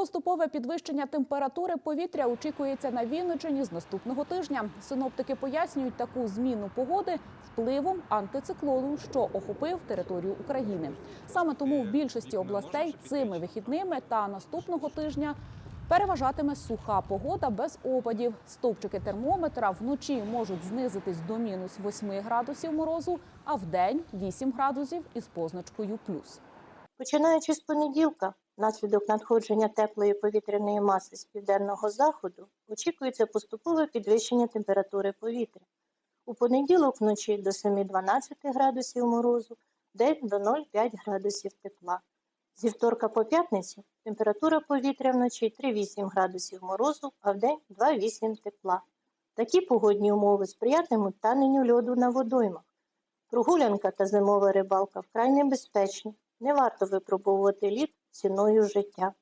Поступове підвищення температури повітря очікується на Вінниччині з наступного тижня. Синоптики пояснюють таку зміну погоди впливом антициклону, що охопив територію України. Саме тому в більшості областей цими вихідними та наступного тижня переважатиме суха погода без опадів. Стовпчики термометра вночі можуть знизитись до мінус 8 градусів морозу, а вдень 8 градусів із позначкою плюс. Починаючи з понеділка, внаслідок надходження теплої повітряної маси з південного заходу, очікується поступове підвищення температури повітря. У понеділок вночі до 7-12 градусів морозу, день до 0,5 градусів тепла. Зі вторка по п'ятницю температура повітря вночі 3,8 градусів морозу, а вдень 2,8 тепла. Такі погодні умови сприятимуть таненню льоду на водоймах. Прогулянка та зимова рибалка вкрай небезпечні. Не варто випробовувати лід ціною життя.